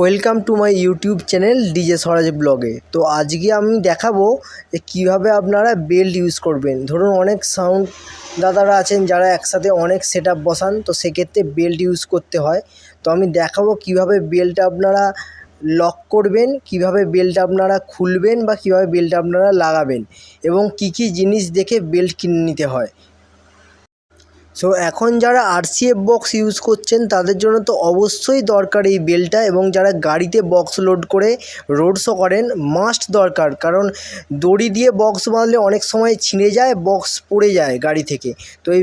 Welcome to my YouTube channel DJ Swaraj ব্লগে। তো আজকে আমি দেখাবো যে কীভাবে আপনারা বেল্ট ইউজ করবেন। ধরুন অনেক সাউন্ড দাদারা আছেন যারা একসাথে অনেক সেট বসান, তো সেক্ষেত্রে বেল্ট ইউজ করতে হয়। তো আমি দেখাবো কীভাবে বেল্ট আপনারা লক করবেন, কীভাবে বেল্ট আপনারা খুলবেন বা কীভাবে বেল্ট আপনারা লাগাবেন এবং কী কী জিনিস দেখে বেল্ট কিনে নিতে হয়। সো এখন যারা আরসিএফ বক্স ইউজ করছেন, তাদের জন্য তো অবশ্যই দরকার এই বেলটা এবং যারা গাড়িতে বক্স লোড করে রোড শো করেন মাস্ট দরকার। কারণ দড়ি দিয়ে বক্স বাঁধলে অনেক সময় ছিঁড়ে যায় বক্স পড়ে যায় গাড়ি থেকে। তো এই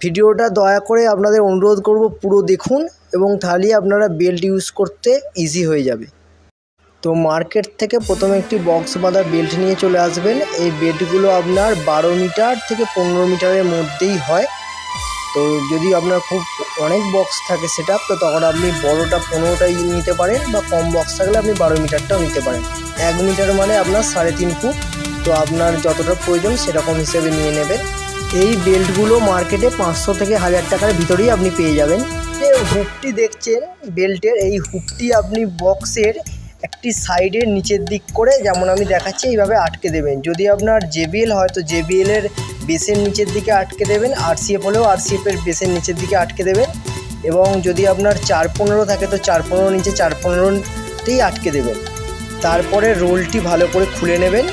ভিডিওটা দয়া করে আপনাদের অনুরোধ করব পুরো দেখুন এবং তাহলেই আপনারা বেল্ট ইউজ করতে ইজি হয়ে যাবে। তো মার্কেট থেকে প্রথমে একটি বক্স বাঁধা বেল্ট নিয়ে চলে আসবেন। এই বেল্টগুলো আপনার বারো মিটার থেকে পনেরো মিটারের মধ্যেই হয়। তো যদি আপনার খুব অনেক বক্স থাকে সেট তো তখন আপনি বড়োটা পনেরোটাই নিতে পারেন বা কম বক্স থাকলে আপনি বারো মিটারটাও নিতে পারেন। এক মিটার মানে আপনার সাড়ে তিন ফুট, তো আপনার যতটা প্রয়োজন সেরকম হিসেবে নিয়ে নেবেন। এই বেল্টগুলো মার্কেটে পাঁচশো থেকে হাজার টাকার ভিতরেই আপনি পেয়ে যাবেন। যে হুকটি দেখছেন, বেল্টের এই হুকটি আপনি বক্সের একটি সাইডের নিচের দিক করে, যেমন আমি দেখাচ্ছি, এইভাবে আটকে দেবেন। যদি আপনার জেবিএল হয়, তো জেবিএলের বেসের নিচের দিকে আটকে দেবেন আরসিএফ হলেও আরসিএফের বেসের নিচের দিকে আটকে দেবেন এবং যদি আপনার চার পনেরো থাকে তো চার পনেরো নিচে চার পনেরোতেই আটকে দেবেন। তারপরে রোলটি ভালো করে খুলে নেবেন।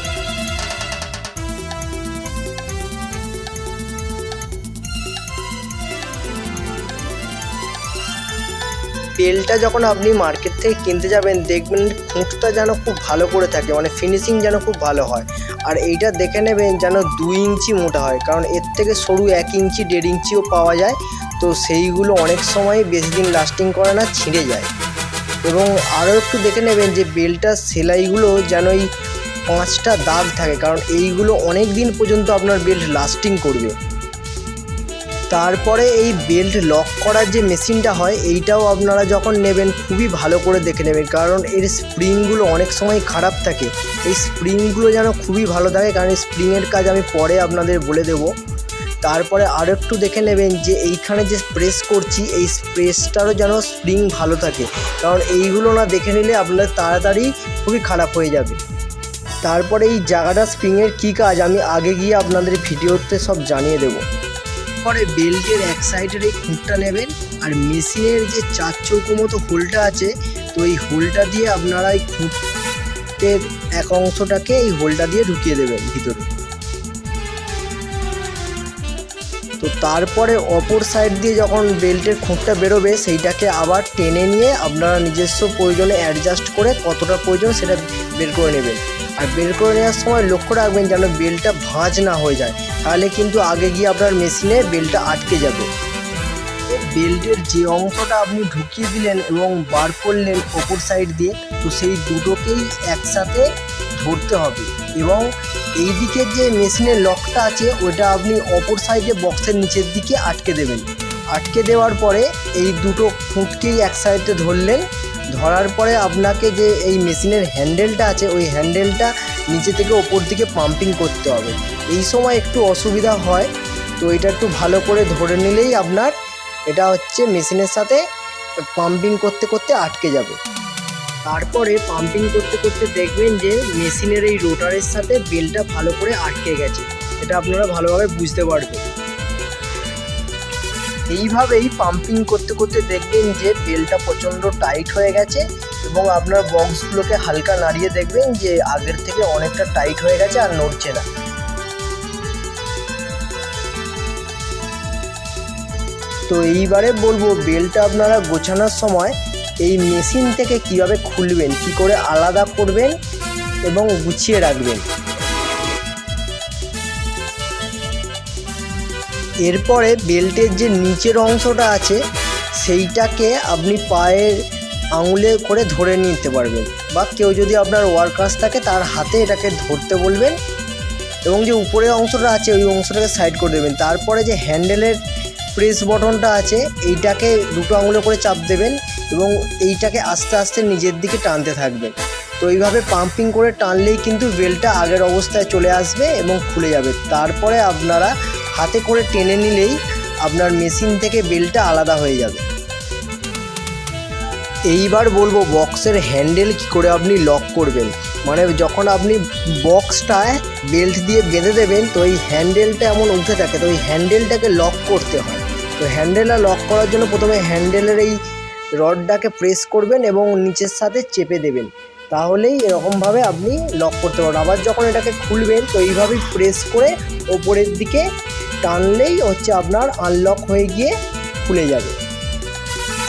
তেলটা যখন আপনি মার্কেট থেকে কিনতে যাবেন, দেখবেন খুঁটটা যেন খুব ভালো করে থাকে মানে ফিনিশিং যেন খুব ভালো হয়। আর এইটা দেখে নেবেন যেন দুই ইঞ্চি মোটা হয়, কারণ এর থেকে সরু এক ইঞ্চি, দেড় ইঞ্চিও পাওয়া যায়। তো সেইগুলো অনেক সময় বেশি দিন লাস্টিং করে না, ছিঁড়ে যায়। এবং আরও একটু দেখে নেবেন যে বেলটার সেলাইগুলো যেন এই পাঁচটা দাগ থাকে, কারণ এইগুলো অনেক দিন পর্যন্ত আপনার বেল্ট লাস্টিং করবে। তারপরে এই বেল্ট লক করার যে মেশিনটা হয়, এইটাও আপনারা যখন নেবেন, খুবই ভালো করে দেখে নেবেন। কারণ এর স্প্রিংগুলো অনেক সময় খারাপ থাকে। এই স্প্রিংগুলো যেন খুবই ভালো থাকে, কারণ এই স্প্রিংয়ের কাজ আমি পরে আপনাদের বলে দেবো। তারপরে আরও একটু দেখে নেবেন যে, এইখানে যে প্রেস করছি, এই প্রেসটারও যেন স্প্রিং ভালো থাকে। কারণ এইগুলো না দেখে নিলে আপনার তাড়াতাড়ি খুবই খারাপ হয়ে যাবে। তারপরে এই জায়গাটা স্প্রিংয়ের কী কাজ, আমি আগে গিয়ে আপনাদের ভিডিওতে সব জানিয়ে দেবো। পরে বেল্টের এক সাইডের এই খুঁটটা নেবেন আর মেশিনের যে চার চৌকো মতো হোলটা আছে, তো এই হোলটা দিয়ে আপনারা এই খুঁটের এক অংশটাকে এই হোলটা দিয়ে ঢুকিয়ে দেবেন ভিতরে। তো তারপরে অপর সাইড দিয়ে যখন বেল্টের খুঁটটা বেরোবে, সেইটাকে আবার টেনে নিয়ে আপনারা নিজস্ব প্রয়োজনে অ্যাডজাস্ট করে কতটা প্রয়োজন সেটা বের করে নেবেন। আর বের করে নেওয়ার সময় লক্ষ্য রাখবেন যেন বেলটা ভাঁজ না হয়ে যায়। তাহলে কিন্তু আগে গিয়ে আপনার মেশিনে বেলটা আটকে যাবে। বেল্টের যে অংশটা আপনি ঢুকিয়ে দিলেন এবং বার করলেন ওপর সাইড দিয়ে, তো সেই দুটোকেই একসাথে ধরতে হবে এবং এই দিকের যে মেশিনের লকটা আছে, ওটা আপনি অপর সাইডে বক্সের নিচের দিকে আটকে দেবেন। আটকে দেওয়ার পরে এই দুটো খুঁটকেই এক সাইডে ধরলেন ধরার পরে আপনাকে যে এই মেশিনের হ্যান্ডেলটা আছে, ওই হ্যান্ডেলটা নিচে থেকে ওপর দিকে পাম্পিং করতে হবে। এই সময় একটু অসুবিধা হয়, তো এটা একটু ভালো করে ধরে নিলেই আপনার এটা হচ্ছে মেশিনের সাথে পাম্পিং করতে করতে আটকে যাবে। তারপরে পাম্পিং করতে করতে দেখবেন যে মেশিনের এই রোটারের সাথে বেলটা ভালো করে আটকে গেছে। এটা আপনারা ভালোভাবে বুঝতে পারবেন। এইভাবেই পাম্পিং করতে করতে দেখবেন যে বেলটা প্রচণ্ড টাইট হয়ে গেছে এবং আপনার বক্সগুলোকে হালকা নাড়িয়ে দেখবেন যে আগের থেকে অনেকটা টাইট হয়ে গেছে আর নড়ছে না। তো এইবারে বলব বেলটা আপনারা গোছানোর সময় এই মেশিন থেকে কীভাবে খুলবেন, কি করে আলাদা করবেন এবং গুছিয়ে রাখবেন। এরপরে বেল্টের যে নিচের অংশটা আছে, সেইটাকে আপনি পায়ের আঙুলে করে ধরে নিতে পারবেন। বা কেউ যদি আপনার ওয়ার্কার্স থাকে, তার হাতে এটাকে ধরতে বলবেন এবং যে উপরের অংশটা আছে, ওই অংশটাকে সাইড করে দেবেন। তারপরে যে হ্যান্ডেলের প্রেস বটনটা আছে, এইটাকে দুটো আঙুলে করে চাপ দেবেন এবং এইটাকে আস্তে আস্তে নিজের দিকে টানতে থাকবেন। তো এইভাবে পাম্পিং করে টানলেই কিন্তু বেলটা আগের অবস্থায় চলে আসবে এবং খুলে যাবে। তারপরে আপনারা হাতে করে টেনে নিলেই আপনার মেশিন থেকে বেলটা আলাদা হয়ে যাবে। এইবার বলব বক্সের হ্যান্ডেল কী করে আপনি লক করবেন। মানে যখন আপনি বক্সটায় বেল্ট দিয়ে বেঁধে দেবেন, তো এই হ্যান্ডেলটা এমন উঠে থাকে, তো ওই হ্যান্ডেলটাকে লক করতে হয়। তো হ্যান্ডেলটা লক করার জন্য প্রথমে হ্যান্ডেলের এই রডটাকে প্রেস করবেন এবং নিচের সাথে চেপে দেবেন। তাহলেই এরকমভাবে আপনি লক করতে পারবেন। আবার যখন এটাকে খুলবেন, তো এইভাবেই প্রেস করে ওপরের দিকে টানলেই হচ্ছে আপনার আনলক হয়ে গিয়ে খুলে যাবে।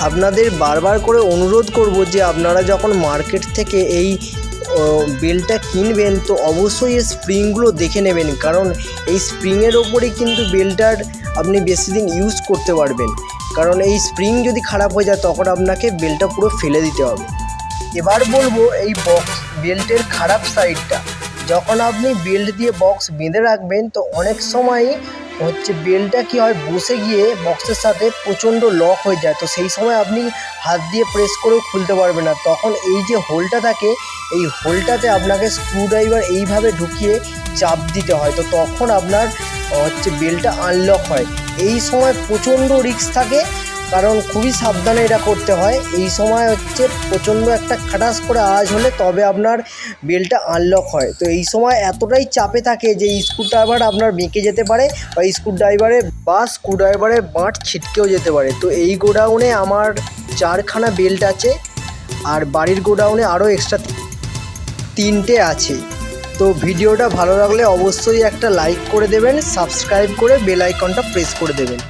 আপনাদের বারবার করে অনুরোধ করব যে আপনারা যখন মার্কেট থেকে এই বেলটা কিনবেন, তো অবশ্যই এই স্প্রিংগুলো দেখে নেবেন। কারণ এই স্প্রিংয়ের ওপরেই কিন্তু বেলটার আপনি বেশি দিন ইউজ করতে পারবেন। কারণ এই স্প্রিং যদি খারাপ হয়ে যায়, তখন আপনাকে বেলটা পুরো ফেলে দিতে হবে। এবার বলব, এই বক্স বেল্টের খারাপ সাইডটা যখন আপনি বেল্ট দিয়ে বক্স বেঁধে রাখবেন, তো অনেক সময়ই হচ্ছে বেলটা কি হয়, বসে গিয়ে বক্সের সাথে প্রচণ্ড লক হয়ে যায়। তো সেই সময় আপনি হাত দিয়ে প্রেস করেও খুলতে পারবেন না। তখন এই যে হোলটা থাকে, এই হোলটাতে আপনাকে স্ক্রুড্রাইভার এইভাবে ঢুকিয়ে চাপ দিতে হয়। তো তখন আপনার, হচ্ছে বেলটা আনলক হয়। এই সময় প্রচণ্ড রিক্স থাকে কারণ খুবই সাবধানে এটা করতে হয়। এই সময় হচ্ছে প্রচণ্ড একটা খাটাস করে আওয়াজ হলে তবে আপনার বেলটা আনলক হয়। তো এই সময় এতটাই চাপে থাকে যে স্ক্রুড্রাইভার আপনার বেঁকে যেতে পারে বা স্ক্রুড্রাইভারে বা স্ক্রুড্রাইভারে বাঁট ছিটকেও যেতে পারে। তো এই গোডাউনে আমার চারখানা বেল্ট আছে আর বাড়ির গোডাউনে আরও এক্সট্রা তিনটে আছে। তো ভিডিওটা ভালো লাগলে অবশ্যই একটা লাইক করে দেবেন সাবস্ক্রাইব করে বেল আইকনটা প্রেস করে দেবেন।